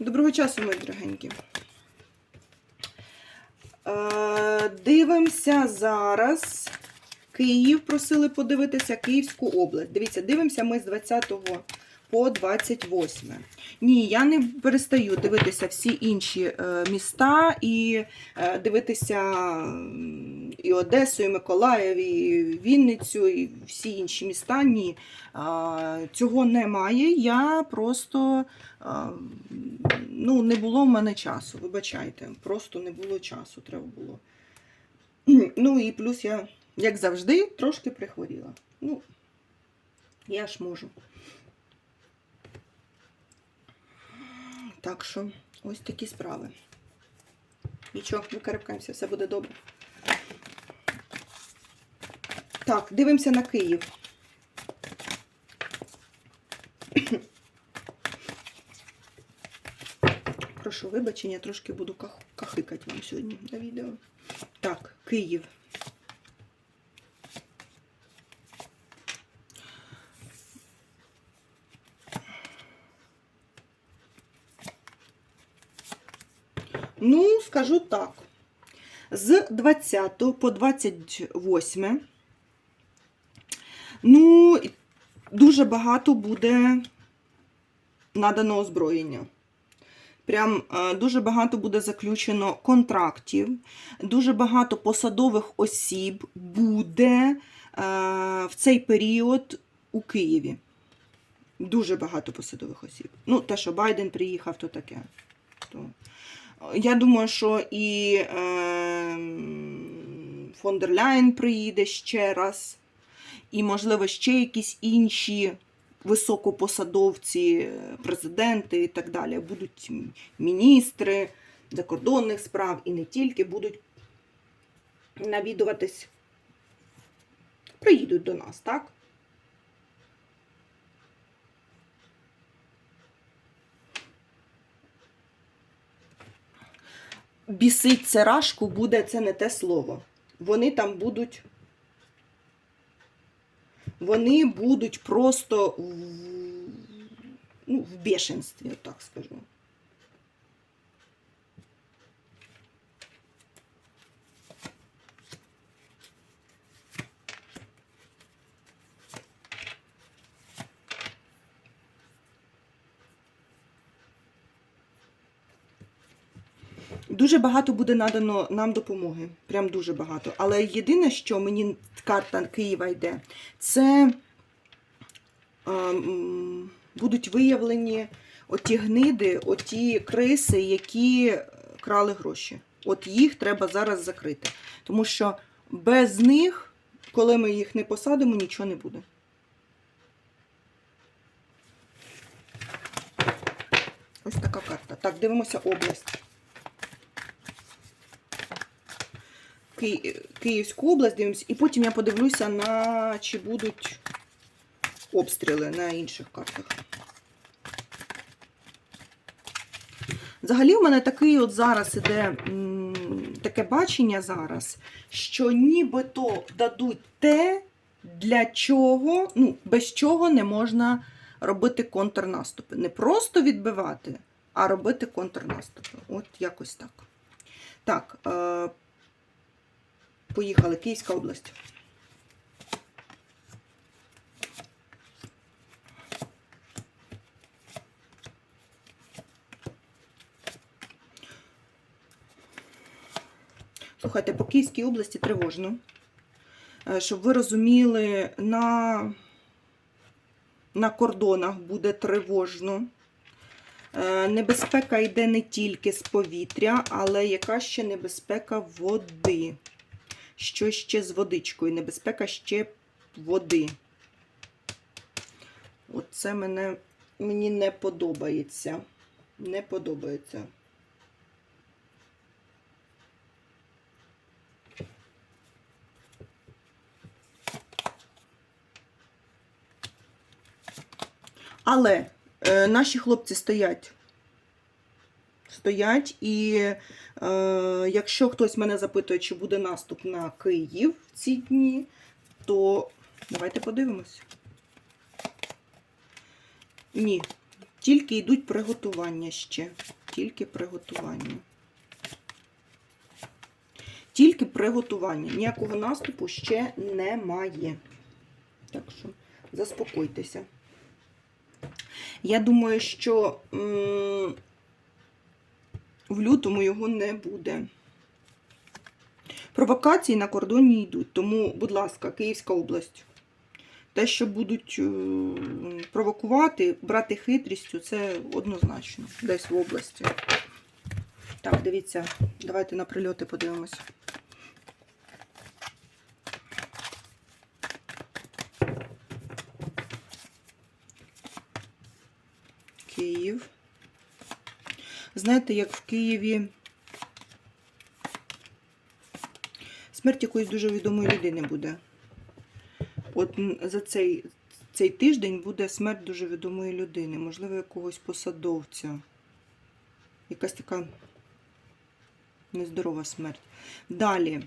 Доброго часу, мої дорогенькі. Е, Дивимося зараз. Київ просили подивитися Київську область. Дивіться, дивимося ми з 20 по 28. Ні, я не перестаю дивитися всі інші е, міста і е, дивитися і Одесу, і Миколаїв, і Вінницю, і всі інші міста. Ні. Цього немає. Я просто ну, не було в мене часу. Вибачайте, просто не було часу, треба було. Ну і плюс я, як завжди, трошки прихворіла. Ну, я ж можу. Так що, ось такі справи. Нічого, викарабкаємося, все буде добре. Так, дивимося на Київ. Прошу вибачення, трошки буду ках- кахикати вам сьогодні на відео. Так, Київ. Ну, скажу так. З 20 по 28. Ну, дуже багато буде надано озброєння. Прям е, дуже багато буде заключено контрактів, дуже багато посадових осіб буде е, в цей період у Києві. Дуже багато посадових осіб. Ну, те, що Байден приїхав, то таке. То... е, Я думаю, що і е, фон дер приїде ще раз, і, можливо, ще якісь інші високопосадовці, президенти і так далі. Будуть міністри закордонних справ і не тільки будуть навідуватись, приїдуть до нас, так? Бісить церашку буде це не те слово. Вони там будуть. Вони будуть просто в, ну, в бешенстві, так скажу. Дуже багато буде надано нам допомоги. Прям дуже багато. Але єдине, що мені карта Києва йде, це е, будуть виявлені оті гниди, оті криси, які крали гроші. От їх треба зараз закрити. Тому що без них, коли ми їх не посадимо, нічого не буде. Ось така карта. Так, дивимося область. Ки- Київську область дивимося, і потім я подивлюся, на чи будуть обстріли на інших картах. Взагалі, в мене такий от зараз іде таке бачення зараз, що нібито дадуть те, для чого, ну, без чого не можна робити контрнаступи. Не просто відбивати, а робити контрнаступи. От якось так. Так, е, Поїхали, Київська область. Слухайте, по Київській області тривожно. Е, Щоб ви розуміли, на, на кордонах буде тривожно. Е, Небезпека йде не тільки з повітря, але яка ще небезпека води що ще з водичкою, небезпека ще води. Оце мене, мені не подобається. Не подобається. Але е, наші хлопці стоять. Стоять, і е, якщо хтось мене запитує, чи буде наступ на Київ в ці дні, то давайте подивимось. Ні, Тільки йдуть приготування ще. Тільки приготування. Тільки приготування. Ніякого наступу ще немає. Так що заспокойтеся. Я думаю, що в лютому його не буде. Провокації на кордоні йдуть. Тому, будь ласка, Київська область. Те, що будуть е, провокувати, брати хитрістю, це однозначно десь в області. Так, дивіться, давайте на прильоти подивимося. Київ. Знаєте, як в Києві смерть якоїсь дуже відомої людини буде. От за цей, цей тиждень буде смерть дуже відомої людини, можливо, якогось посадовця. Якась така нездорова смерть. Далі.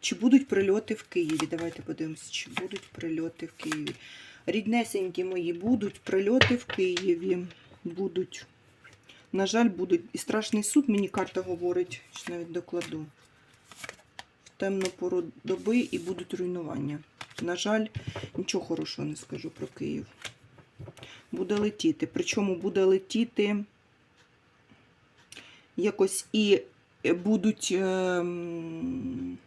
Чи будуть прильоти в Києві? Давайте подивимося, чи будуть прильоти в Києві. Ріднесенькі мої, будуть прильоти в Києві. Будуть. На жаль, будуть. І страшний суд, мені карта говорить, що навіть докладу. В темну пору доби і будуть руйнування. На жаль, нічого хорошого не скажу про Київ. Буде летіти. Причому буде летіти якось і е, будуть. ем,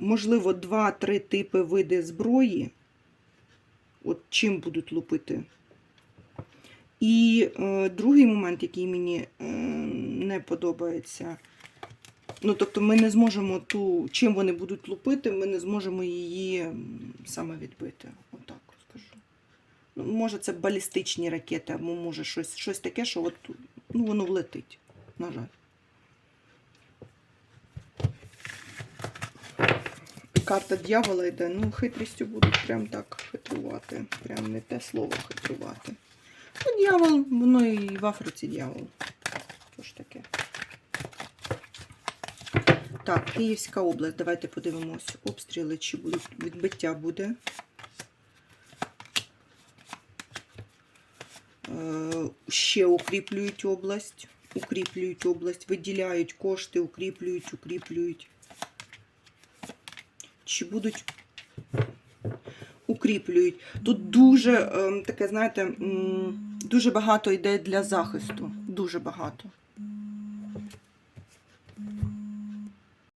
Можливо, два-три типи види зброї. От чим будуть лупити. І е, другий момент, який мені е, не подобається. Ну, тобто, ми не зможемо ту, чим вони будуть лупити, ми не зможемо її саме відбити. Отак скажу. Ну, може, це балістичні ракети, або може щось, щось таке, що от, ну, воно влетить, на жаль. Карта дьявола йде, ну, хитрістю будуть прям так хитрувати. Прям не те слово хитрувати. Ну, дьявол, воно і в Африці дьявол. Що ж таке? Так, Київська область. Давайте подивимось. Обстріли чи будуть відбиття буде. Е, Ще укріплюють область. Укріплюють область, виділяють кошти, укріплюють, укріплюють. Чи будуть укріплюють. Тут дуже ем, таке, знаєте, дуже багато йде для захисту. Дуже багато.